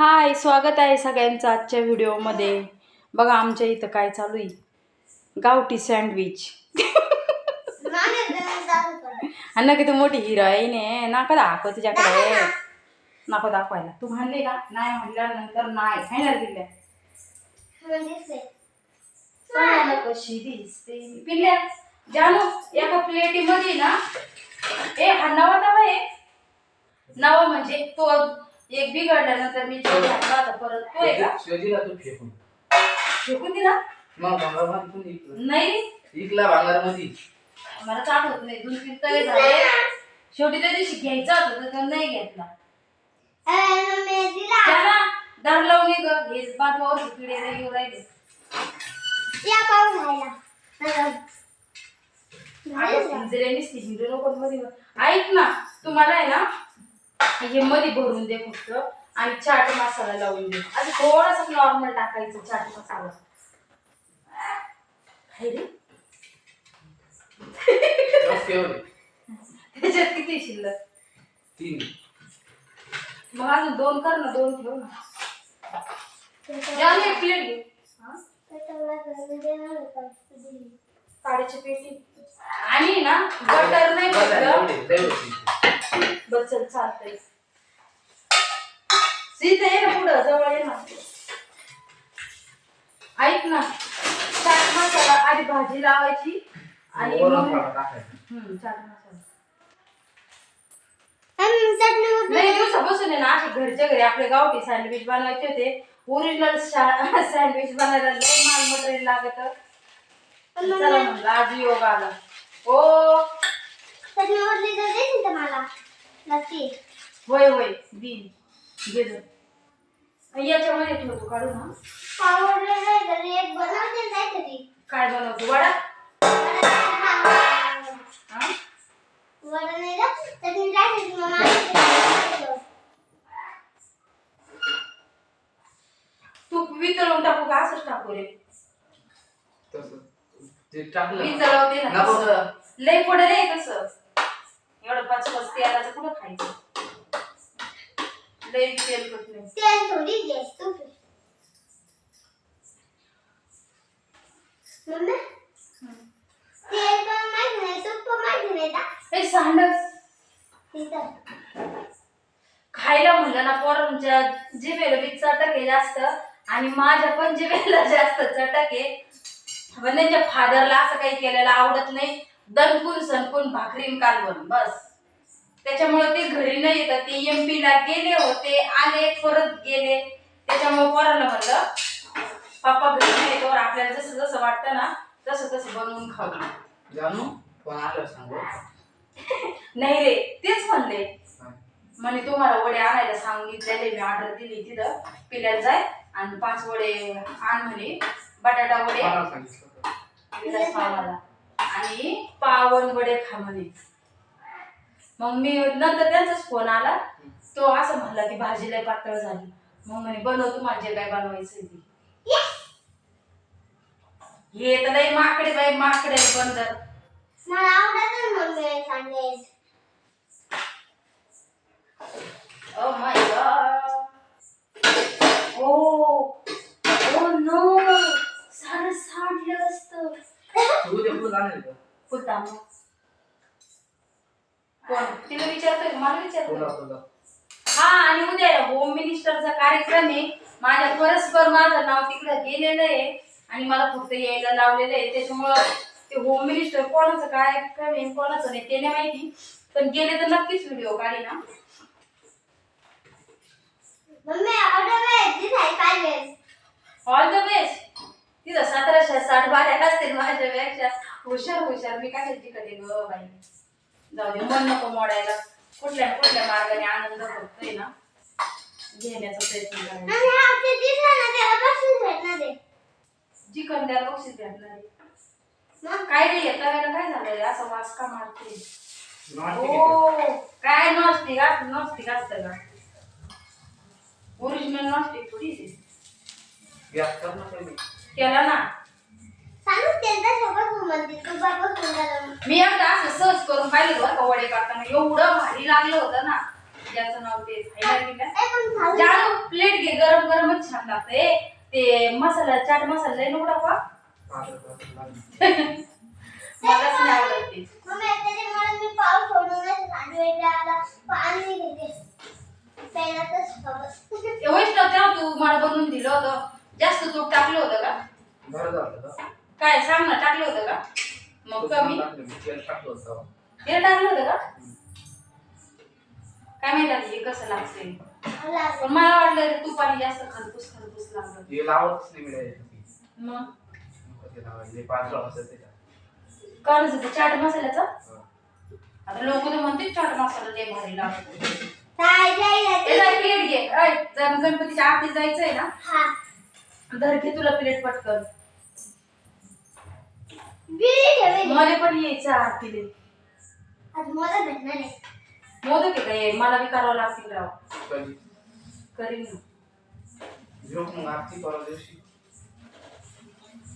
हाय स्वागत आहे सगळ्यांचं आजच्या व्हिडिओमध्ये. बघा आमच्या इथं काय चालू आहे? गावठी सँडविच. आणि नका तू मोठी हिरोईन आहे. नका दाखव तुझ्याकडे नको दाखवायला. तू म्हणले का? नाही म्हणल्यानंतर नाही. ना दिल्या. कशी दिसते? पिल्ल्या जानू एका प्लेटीमध्ये ना ए हा नवा तवा आहे. नवा म्हणजे तो एक बिघडल्यानंतर मी घातला होता परत. तो आहे का? शोधीला तू फेकून फेकून दिला? मग भांगारमध्ये पण इकलं नाही. इकला भांगारमध्ये. मला आठवत नाही. दोन तीन तळे झाले. शेवटी त्या दिवशी घ्यायचा होता तर तो नाही घेतला. त्याला दार लावून ये ग. हे बाजूवर किडे येऊ राहिले. मध्ये. ऐक ना तुम्हाला आहे ना हे मध्ये भरून दे फक्त आणि चाट मसाला लावून दे. असं थोडासा नॉर्मल टाकायचं चाट मसाला. त्याच्यात किती शिल्लक? तीन. मग अजून दोन कर ना दोन ठेव ना. एक प्लेट घे? साडेची पेटी. आणि ना बटर नाही बस झाले, घेतलं एवढे, एवढे. बस चल चालतंय. सीत आहे ना पुढं जवळ ये ना. ऐक ना चाट मसाला आधी भाजी लावायची आणि वरून मग थोडा टाकायचा. हम्म, चाट मसाला. लई दिवसापासून आहे ना असे घरच्या घरी आपले गावठी सँडविच बनवायचे होते. ओरिजिनल सँडविच बनायला लई माल मटेरियल लागत. चला म्हणलं आज योग आला. ओ! होय होय दिन याच्यामध्ये ठेवतो काढू ना काय बनवतो? वडा? हा? तूप वितळून टाकू का? असंच टाकू रे. तसं. ते टाकलं. वितळवते ना. नको तसं. लय पडे रे तसं. एवढं पाच पाच तेलाचं कुठं खायचं? लय तेल कट नाही. ए सांडस खायला म्हणलं ना पोरांच्या जिभेला बी चटक आहे जास्त आणि माझ्या पण जिभेला जास्त चटक. आहे पण त्यांच्या फादरला असं काही केलेलं आवडत नाही. दणकून सणकून भाकरीन कालवण बस. त्याच्यामुळे ते घरी नाही येतात ते एम ला गेले होते आले परत गेले. त्याच्यामुळे पोरांना म्हणलं पप्पा घरी नाही येतो आपल्याला जसं जसं वाटतं ना तसं तसं बनवून खाऊ. जानू पण आलं सांगू? नाही रे तेच म्हणले. म्हणे तुम्हाला वडे आणायला सांगितलेले मी ऑर्डर दिली तिथं. पिल्याला जाय आणि पाच वडे आण म्हणे बटाटा वडे. सांगितलं आणि पावन वडे खा म्हणे. मग मी नंतर त्यांचाच फोन आला तो असं म्हणला की भाजी लय पातळ झाली मग म्हणे बनव तुम्हाला जे काय बनवायचं ती हे तर लय माकडे बाई माकडे बंदर मला आवडत मम्मी सांगेल my god. Oh. Oh no. सारं सांडलं असतं. तू का? फुलता मग. कोण तिला विचारतोय मला कोणा? हा आणि उद्या होम मिनिस्टरचा कार्यक्रम आहे. माझ्या परस्पर माझं नाव तिकडे गेलेलं आहे. आणि मला फक्त यायला लावलेलं आहे. त्याच्यामुळं ते होम मिनिस्टर कोणाचं कार्यक्रम आहे कोणाचं नाही ते नाही माहिती. पण गेले तर नक्कीच व्हिडिओ काढी ना ऑल द बेस्ट तिथं सतराशे साठ बाऱ्या असतील माझ्यापेक्षा. हुशार हुशार. मी कशाची कधी ग बाई? जाऊ दे मन नको मोडायला. कुठल्या ना कुठल्या मार्गाने आनंद होतोय ना? घेण्याचा प्रयत्न करायचा. बक्षीस भेटणार काय रे येता वेळेला काय झालंय? असं वास का मारते ओ काय नॉस्टिक असत नॉस्टिक असतं का? ओरिजिनल नॉस्टिक थोडी. केला ना? मी एकदा असं सर्च करून पाहिलं बरं का वडे करताना. एवढं भारी लागलं होतं ना. ज्याचं नाव ते जाणू प्लेट घे गरम गरमच छान लागते ते मसाला चाट मसाला पातळ पातळ लागलं. मलाच नाही आवडत ते. ते वैष्णव तेव्हा तू मला बनवून दिलं होतं. जास्त तूप टाकलं होतं का? बरं झालं. का? काय सांग ना टाकलं होतं का? मग कमी. तेल टाकलं होतं. ते टाकलं होतं का? काय माहिती आता हे कसं लागते मला पण मला वाटलं ते तुपाने जास्त खरपूस खरपूस लागलं. ते लावतच नाही. मग? ते ते. चाट मसाल्याचा. आता लोक तर म्हणते चाट मसाला लय भारी लागतो. प्लेट घे. गणपतीच्या आरती जायचंय ना? हा. धर घे तुला प्लेट पटकन. मला पण यायचं आरतीले मोदक आहे? मला बी करावं लागतील राव कधी? करीन ना मग आरती परवा दिवशी.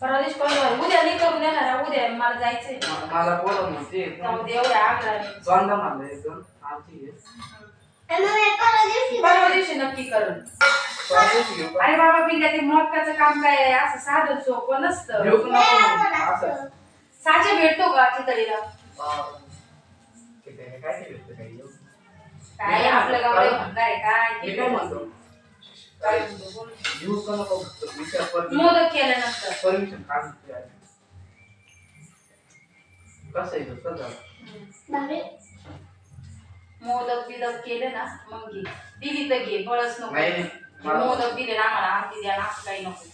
परवा दिवशी करून उद्या नाही करून देणार आहे, उद्या मला जायचंय म- मला बोलव. जाऊ दे एवढ्या आग्रहाने एकदम. आरती परवा दिवशी नक्की करून परवा दिवशी घेऊ का? अरे बाबा पिंड्या ते मोदकाचं काम काय आहे? असं साधं सोपं नसतं घेऊ का नको म्हणते? असं. साचे भेटतो का चितळीला हा. आहे. काय भेटतं काही. काय आपलं गाव म्हणणार आहे काय मी काय म्हणतो? काय म्हणतो बोल. घेऊ का नको फक्त विचार परमिशन मोदक केल्यानंतर. परमिशन काढून ठेवा. कसं आहे कसं झालं भारी मोदक बिदक केले ना मग घे. दिली तर घे बळच नको. नाही नाही. मला मोदक दिले ना आम्हाला आरती द्या ना असं काही नको.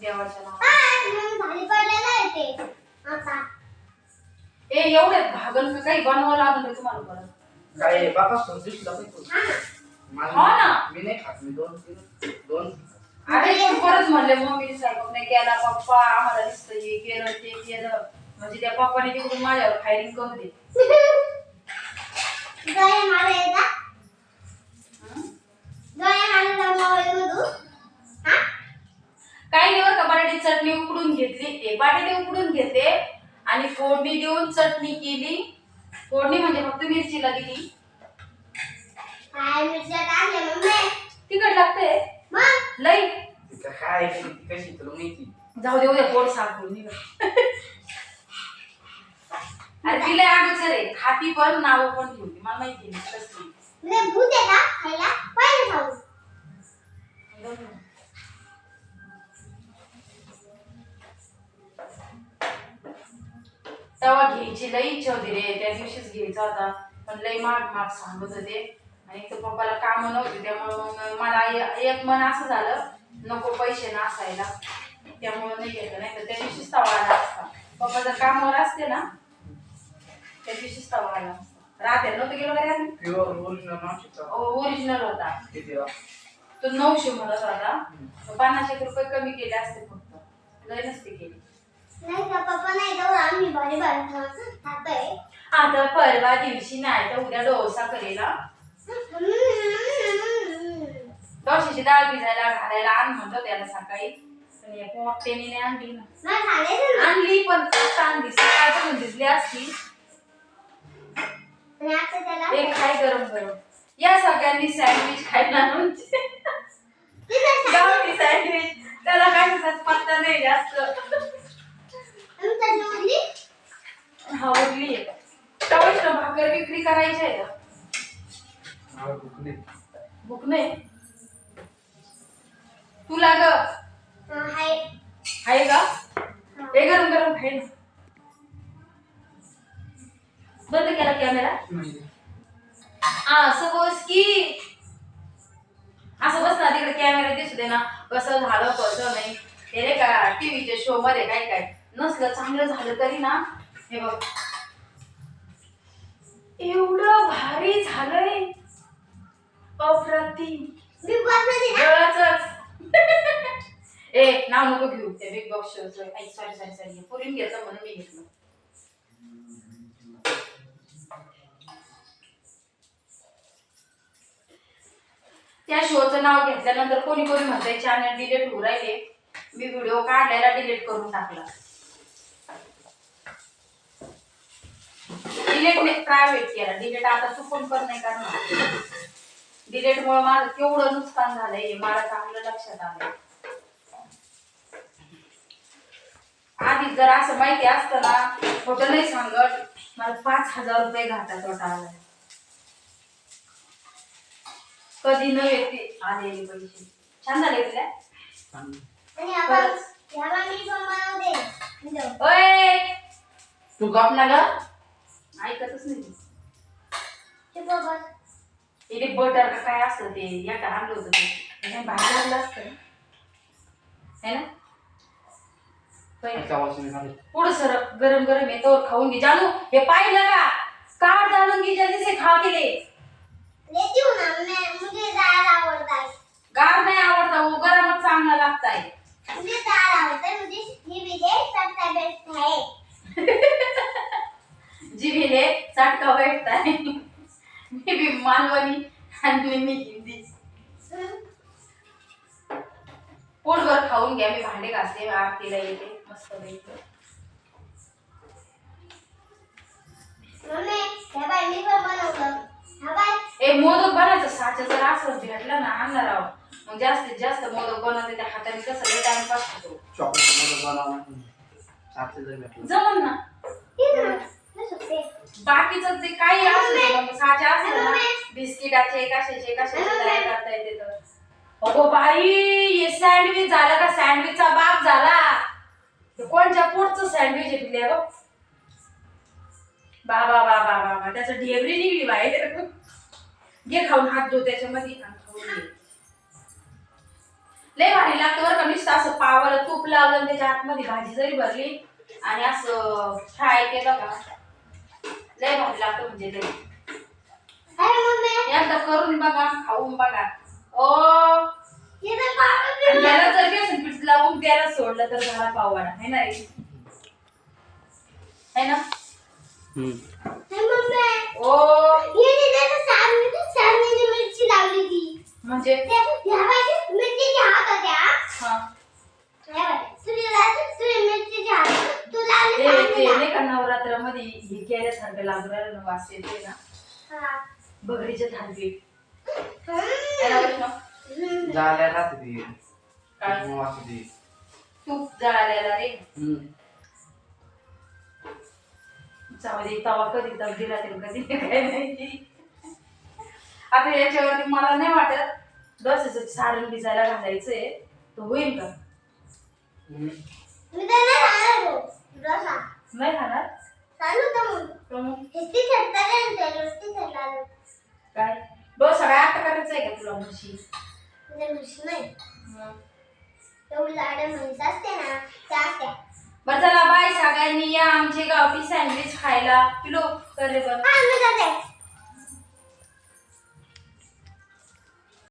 देवाच्या नावाने. हा, मग भारी पडलेलं आहे ते. आता ए एवढ्यात भागन का काही बनवावं लागलं का तुम्हाला परत काय बाबा तू. हा हो ना. मी नाही खात मी दोन किलो दोन अरे पण परत म्हणले स्वयंपाक केला पप्पा आम्हाला दिसतं हे केलं ते केलं म्हणजे त्या पप्पाने तिकडून माझ्यावर फायरिंग करू दे गळे मारा येता हं? गळे मारा मोबाईल मधून हा काही नाही बरं का बटाटे चटणी उकडून घेतली. ते बटाटे उकडून घेते आणि फोडणी देऊन चटणी केली. फोडणी म्हणजे फक्त मिरचीला दिली. काय तिखट लागते मग? लई. काय कशी तुला माहिती? जाऊ दे उद्या पोट साफ अरे तिला अगोदर आहे खाती पण नाव पण ठेवली. मला माहिती नाही. कसली म्हणजे भूत आहे का खायला. पहिले खाऊ तवा घ्यायची लई इच्छा होती रे. त्या दिवशीच घ्यायचा होता. पण लई माग माग सांगत होते. आणि तो पप्पाला काम नव्हते त्यामुळे मग मला एक मन असं झालं नको पैसे नासायला त्यामुळे नाही घेतलं. नाही तर त्या दिवशीच तवा आला असता. पप्पा जर कामावर असते ना त्या दिवशीच तवा आला असता. रात्री नव्हतं गेलो का ओरिजिनल होता? तो नऊशे म्हणत होता. तर पन्नास एक रुपये कमी केले असते फक्त. लय नसते केली. नाही का पप्पा नाही जाऊ आम्ही भारी भारी खातोय. आता परवा दिवशी नाही तर उद्या डोसा करेला डोशाची डाळ भिजायला घालायला आण म्हणतो त्याला सकाळी. पण नाही आणली ना. आणली पण आणली. सकाळचं भिजली असती. एक खाय गरम गरम. या सगळ्यांनी सँडविच खायला म्हणजे. सँडविच त्याला काय तसाच पत्ता नाही जास्त. हा उरली ना भाकर विक्री करायची आहे का? भूक नाही. तुला ग. हाय आहे का? हे गरम गरम खाय ना. बंद केला कॅमेरा. असं बस की असं बस ना तिकडे कॅमेरा दिसू दे ना. कसं झालं कसं नाही. ते नाही का टीव्हीच्या शो मध्ये काय काय? नसलं चांगलं झालं तरी ना हे बघ. एवढं भारी झालंय. अप्रतिम. ए नाव नको घेऊ. ते Bigg Boss show sorry sorry sorry पुरीन घेतलं म्हणून मी घेतलं. त्या शोचं नाव घेतल्यानंतर कोणी कोणी म्हणतंय चॅनल डिलीट होऊ राहिले. मी व्हिडिओ काढलेला डिलीट करून टाकला. डिलीट प्रायव्हेट केला. डिलीट आता चुकून पण नाही करणार. डिलेट मुळे माझं केवढं नुकसान झालंय हे मला चांगलं लक्षात आलंय. आधी जर असं माहिती असतं ना खोटं नाही सांगत. मला पाच हजार रुपये घाटा तोटा आला कधी न येते आलेले पैसे. छान झाले तुला? तू गप ना ग. ऐकतच नाही. ते बघ. इथे बटर का काय असतं ते या का आणलं होतं ते. हे बाहेर आणलं असतं. ना. है ना पहिले पुढं सर गरम गरम आहे तोवर खाऊन घे. जानू हे पाहिलं का? काढ जाणून घे जल्दी से खा के ले लेती हूँ ना मैं मुझे दाल आवड़ता है गार नाही आवडता वो गरमच चांगला लागताय. मुझे दाल आवड़ता है है जिभेले चटका भेटताय. मी बी मालवणी आणि मी हिंदी. पोटभर खाऊन घ्या मी भांडे घासते आरतीला येते. मस्त बाई ए मोदक बनायचं साच्या जर असं भेटलं ना आणणार आहो. मग जास्तीत जास्त मोदक बनवते त्या हाताने कसं लय टाइमपास होतो. चॉकलेट जर भेटलं. जमन ना. हे हे. बाकीचं ते काही असलं साच्या असलं ना बिस्किटाचे कशाचे कशाचे तयार करता येते तर. अगो बाई हे सँडविच झालं का? सँडविचचा बाप झाला. कोणच्या पोटचं सँडविच आहे गं बाबा बाबा बाबा त्याचं ढेबरी निघली बाहेर घे खाऊन हात धुव त्याच्यामध्ये. लय भारी लागतं बरं का नुसतं असं पावाला तूप लावलं त्याच्या आतमध्ये भाजी जरी भरली आणि असं फ्राय केलं का? लय भारी लागतं म्हणजे लय एकदा करून बघा खाऊन बघा. ओ. आणि त्याला जर बेसन पीठ लावून त्याला सोडलं तर झाला पाववाडा. है ना रे? है ना? मम्मी ओ. जे त्याचं सामने सामने मिरची लावली ती. म्हणजे? हा ह्या बाई तुला तुझे मिरचीचे हात तू लावले ते ते सामनेला. नाही का नवरात्रामध्ये हे केल्यासारखं लागू राहिलं ना वास येते ना हा. बगरीचे राहते ती काय? मग असं ती. तूप जळालेला रे हम्म. तवा कधी तव दिला ते कधी नाही, काय माहिती आता याच्यावरती मला नाही वाटत डोस्याचं सारण भिजायला घालायचंय तर होईल का हम्म. मी तर नाही. नाही खाणार चालू होता मग. मग नुसती चटका नाही ना त्याला, नुसती नाही. काय डोसा काय आता करायचा आहे का तुला म्हशी म्हणजे नुसती नाही. एवढी लाड्या म्हैस असते ना, त्या असत्या. बरं चला बाय सगळ्यांनी या आमचे गावठी सँडविच खायला किलो करे बरं हा, मी जाते.